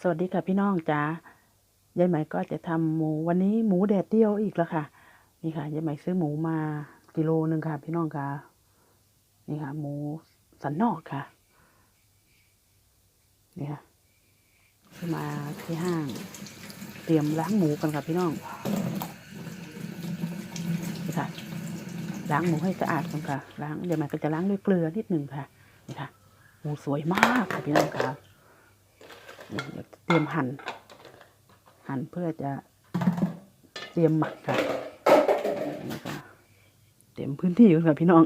สวัสดีค่ะพี่น้องจ๋ายายไหมก็จะทำหมูวันนี้หมูแดดเดียวอีกแล้วค่ะ นี่ค่ะยายไหมซื้อหมูมากิโลหนึ่งค่ะ พี่น้องค่ะนี่ค่ะ หมูสันนอกค่ะนี่ค่ะซื้อมาที่ห้าง เตรียมล้างหมูกันค่ะพี่น้องนี่ค่ะล้างหมูให้สะอาดก่อนค่ะล้างยายไหมก็จะล้างด้วยเกลือนิดหนึ่งค่ะนี่ค่ะหมูสวยมากค่ะพี่น้องค่ะ เดี๋ยวเตรียมหั่นหั่นเพื่อจะเตรียมหมักค่ะนี่ก็เตรียมพื้นที่ก่อนค่ะพี่น้อง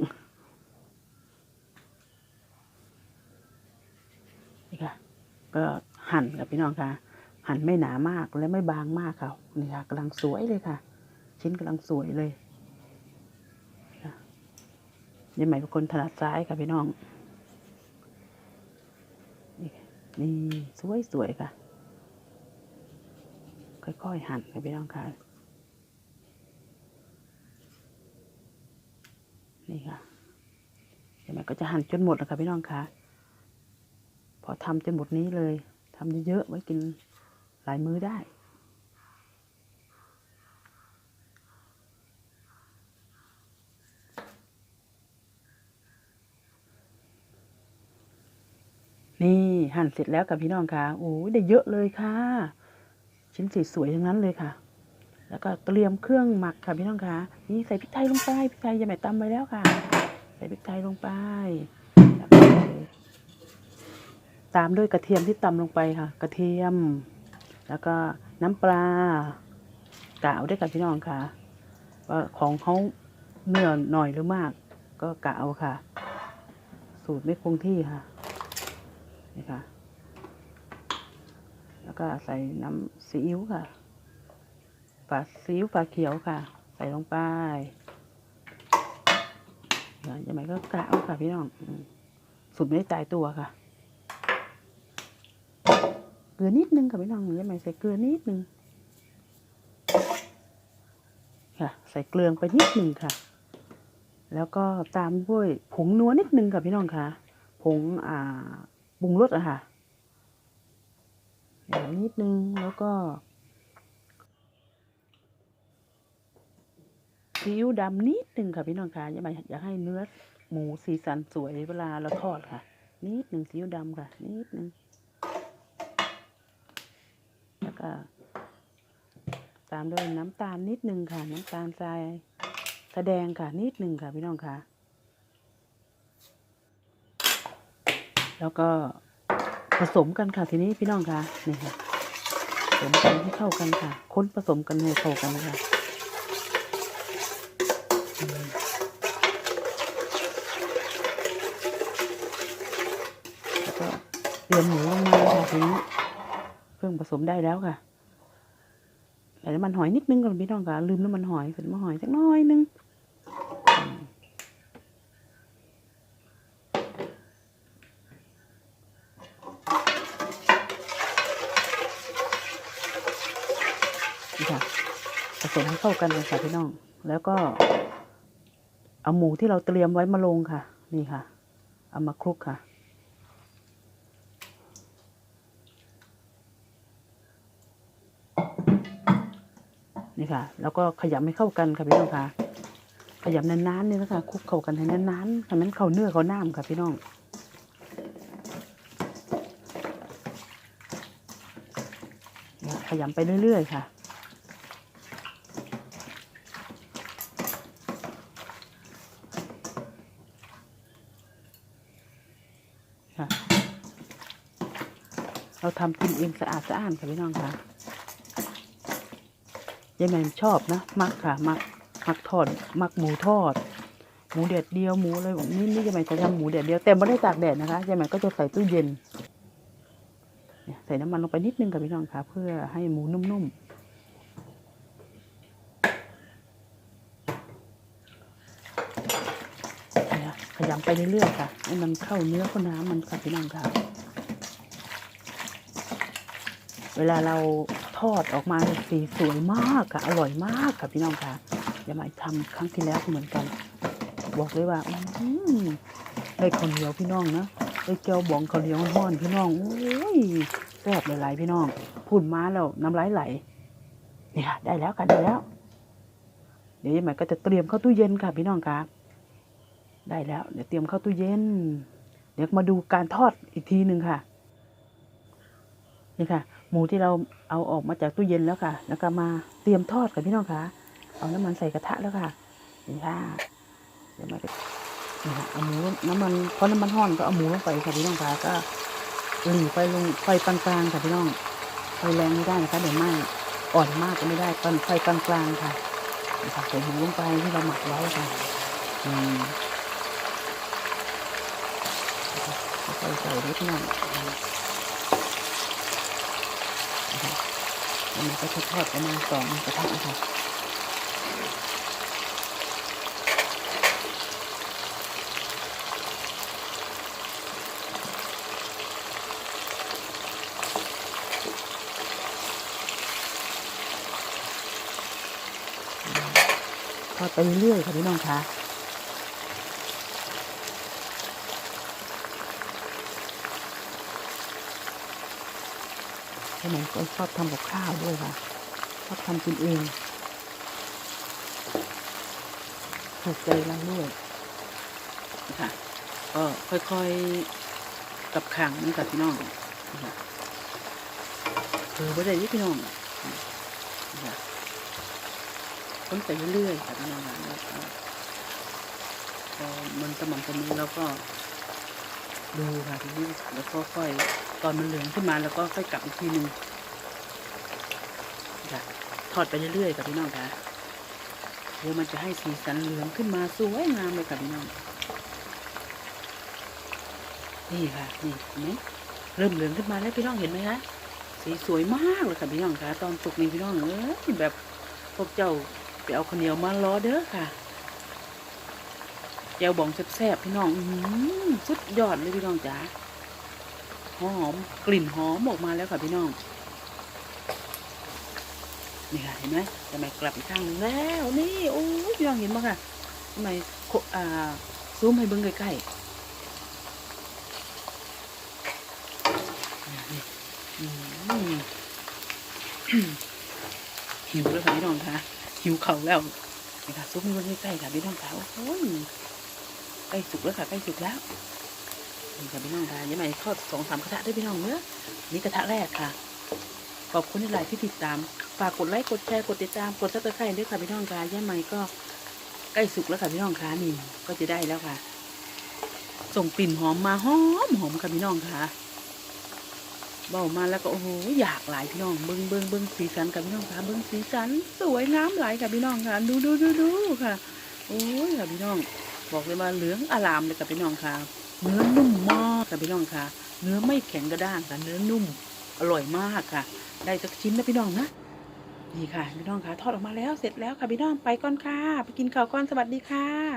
นี่ค่ะก็หั่นค่ะพี่น้องค่ะ หั่นไม่หนามากและไม่บางมากค่ะนี่ค่ะกำลังสวยเลยค่ะ ชิ้นกำลังสวยเลยยายใหม่เป็นคนถนัดซ้ายค่ะพี่น้อง นี่สวยสวยๆค่ะ ค่อยๆหั่นค่ะพี่น้องค่ะ นี่ค่ะเดี๋ยวแม่ก็จะหั่นจนหมดแล้วค่ะพี่น้องค่ะ พอทำจนหมดนี้เลยทำเยอะๆไว้กินหลายมื้อได้ นี่ หั่นเสร็จแล้วกับพี่น้องค่ะโอ้ยได้เยอะเลยค่ะ ชิ้นสวยๆทั้งนั้นเลยค่ะ แล้วก็เตรียมเครื่องหมักค่ะพี่น้องค่ะนี่ใส่พริกไทยลงไปพริกไทยยายแม่ตำไปแล้วค่ะ ใส่พริกไทยลงไปแล้วก็ตามด้วยกระเทียมที่ตำลงไปค่ะ กระเทียม แล้วก็น้ำปลากะเอาด้วยค่ะพี่น้องค่ะว่าของเขาเนื้อหน่อยหรือมาก ก็กะเอาค่ะ สูตรไม่คงที่ค่ะ นี่ค่ะ แล้วก็ใส่น้ำซีอิ๊วค่ะฝาซีอิ๊วฝาเขียวค่ะ ใส่ลงไปเดี๋ยวยังไงก็กะเอาค่ะพี่น้องสูตรไม่ได้ตายตัวค่ะ เกลือนิดนึงค่ะพี่น้องยังไงใส่เกลือนิดนึงค่ะ ใส่เกลือไปนิดนึงค่ะ แล้วก็ตามด้วยผงนัวนิดนึงค่ะพี่น้องค่ะ ผงอ่า ปรุงรสอะค่ะเดี๋ยวนิดนึงแล้วก็ซีอิ๊วดำนิดนึงค่ะพี่น้องค่ะอย่าอยากให้เนื้อหมูสีสันสวยเวลาเราทอดค่ะ นิดหนึ่งซีอิ๊วดำค่ะ นิดนึงแล้วก็ ตามด้วยน้ำตาลนิดนึงค่ะ น้ำตาลทรายแสดงค่ะนิดนึงค่ะพี่น้องค่ะ แล้วก็ผสมกันค่ะทีนี้พี่น้องค่ะนี่ค่ะผสมกันให้เข้ากันค่ะ ค้นผสมกันให้เข้ากันค่ะแล้วก็เตรียมหมูลงมาค่ะทีนี้เครื่งผสมได้แล้วค่ะใส่น้ำมันหอยนิดนึงก่อนพี่น้องค่ะลืมน้ำมันหอยใส่น้ำมันหอยสักน้อยนึง นี่ค่ะผส มให้เข้ากันเลยค่ะพี่น้อง แล้วก็ เอาหมูที่เราเตรียมไว้มาลงค่ะ นี่ค่ะ เอามาคลุกค่ะ นี่ค่ะ แล้วก็ขยำให้เข้ากันค่ะพี่น้องค่ะ ขยำนานๆนี่นะคะคลุกเข้ากันให้นานๆให้มันเข้าเนื้อเข้าน้ำค่ะพี่น้องขยำไปเรื่อย ๆ ค่ะ ค่ะ เราทำกินเองสะอาดสะอ้านค่ะพี่น้องค่ะยายแมนชอบนะ มักค่ะ มักมักทอด มักหมูทอด หมูแดดเดียวหมูอะไรแบบนี้นี่ยายแมนจะทำหมูแดดเดียวแต่ไม่ได้ตากแดดนะคะยายแมนก็จะใส่ตู้เย็นใส่น้ำมันลงไปนิดนึงค่ะพี่น้องค่ะ เพื่อให้หมูนุ่มๆเนี่ ยขยำไปเรื่อยๆค่ะให้มันเข้าเนื้อเข้าน้ำมันค่ะพี่น้องค่ะ เวลาเราทอดออกมาสีสวยมากค่ะ อร่อยมากค่ะพี่น้องค่ะอย่ามาทำครั้งที่แล้วเหมือนกัน บอกเลยว่าอืมได้ข้าวเหนียวพี่น้องนะได้เกี๊ยวบองข้าวเหนียวห้อนพี่น้องโอ้ยแซ่บหลายๆพี่น้องพูดมาแล้วน้ำลายไหลนี่ค่ะได้แล้วค่ะได้แล้ว เดี๋ยวยายใหม่ก็จะเตรียมเข้าตู้เย็นค่ะพี่น้องค่ะ ได้แล้ว เดี๋ยวเตรียมเข้าตู้เย็น เดี๋ยวมาดูการทอดอีกทีหนึ่งค่ะ นี่ค่ะ หมูที่เราเอาออกมาจากตู้เย็นแล้วค่ะ แล้วก็มาเตรียมทอดค่ะพี่น้องค่ะ เอาน้ำมันใส่กระทะแล้วค่ะนี่ค่ะ เดี๋ยวมานี่ค่ะเอาหมูน้ำมันเพราะน้ำมันห้อนก็เอาหมูลงไปค่ะพี่น้องค่ะ ก็หลีไฟลงไฟกลางๆค่ะพี่น้อง ไฟแรงไม่ได้นะคะเดี๋ยวไหม้อ่อนมากก็ไม่ได้ตอนไฟกลางๆค่ะนี่ค่ะใส่หมูลงไปที่เราหมักไว้ค่ะ อืม ค่ใส่นิดหน่อยนะคะแล้วมันก็จะทอดประมาณสองกระทะนะคะทอดไปเรื่อยๆค่ะพี่น้องคะ พี่น้องก็ชอบทำกับข้าวด้วยค่ะ ชอบทำกินเองถูกใจเราด้วยค่ะก็ค่อยๆกับขังนี่ค่ะพี่น้องนะคะเออไม่ได้ยี่พี่น้องนะคะต้นไปเรื่อยๆค่ะพี่น้องค่ะแล้วก็พอมันสม่ำเสมอแล้วก็ดูค่ะทีนี้แล้วก็ค่อย ตอนมันเหลืองขึ้นมาแล้วก็ค่อยกลับอีกทีหนึ่งค่ะทอดไปเรื่อยๆค่ะพี่น้องค่ะเดี๋ยวมันจะให้สีสันเหลืองขึ้นมาสวยงามเลยค่ะพี่น้อง นี่ค่ะนี่เห็นไหมเริ่มเหลืองขึ้นมาแล้วพี่น้องเห็นไหมคะสีสวยมากเลยค่ะพี่น้องค่ะตอนสุกนี่พี่น้องเอ้ยแบบพวกเจ้าไปเอาข้าวเหนียวมารอเด้อค่ะแจวบองแซ่บๆพี่น้องอื้อหือสุดยอดเลยพี่น้องจ๋า หอมกลิ่นหอมออกมาแล้วค่ะพี่น้อง นี่ค่ะเห็นไหมทำไมกลับอีกข้างหนึงแล้วนี่โอ้ยพี่น้องเห็นไหมค่ะทำไมโคอ่าซูมให้เบิ้งใกล้ๆนี่อืมหิวแล้วค่ะพี่น้องค่ะหิวเข่าแล้วนี่ค่ะซุปมันใกล้ๆค่ะพี่น้องค่ะโอ้โหใกล้สุกแล้วค่ะใกล้สุกแล้ว นี่ค่ะพี่น้องค่ะยังไงทอดสองสามกระทะได้พี่น้องเนื้อนี่กระทะแรกค่ะ ขอบคุณที่หลายที่ติดตาม ฝากกดไลค์กดแชร์กดติดตามกดซับสไครต์ด้วยค่ะพี่น้องค่ะยังไงก็ใกล้สุกแล้วค่ะพี่น้องค่ะนี่ก็จะได้แล้วค่ะ ส่งกลิ่นหอมมาหอมหอมค่ะพี่น้องค่ะเบามาแล้วก็โอ้โหอยากหลายพี่น้องเบิ้งเบิ้งเบิ้งสีสันกับพี่น้องค่ะเบิ้งสีสัน สวยงามหลายค่ะพี่น้องค่ะดูดูดูดูค่ะโอ้ยค่ะพี่น้อง บอกเลยว่าเหลืองอลามเลยค่ะพี่น้องค่ะ เนื้อนุ่มมากค่ะพี่น้องค่ะ เนื้อไม่แข็งกระด้างค่ะ เนื้อนุ่ม อร่อยมากค่ะ ได้สักชิ้นนะพี่น้องนะ นี่ค่ะพี่น้องค่ะ ทอดออกมาแล้วเสร็จแล้วค่ะพี่น้องไปก่อนค่ะ ไปกินข้าวก่อนสวัสดีค่ะ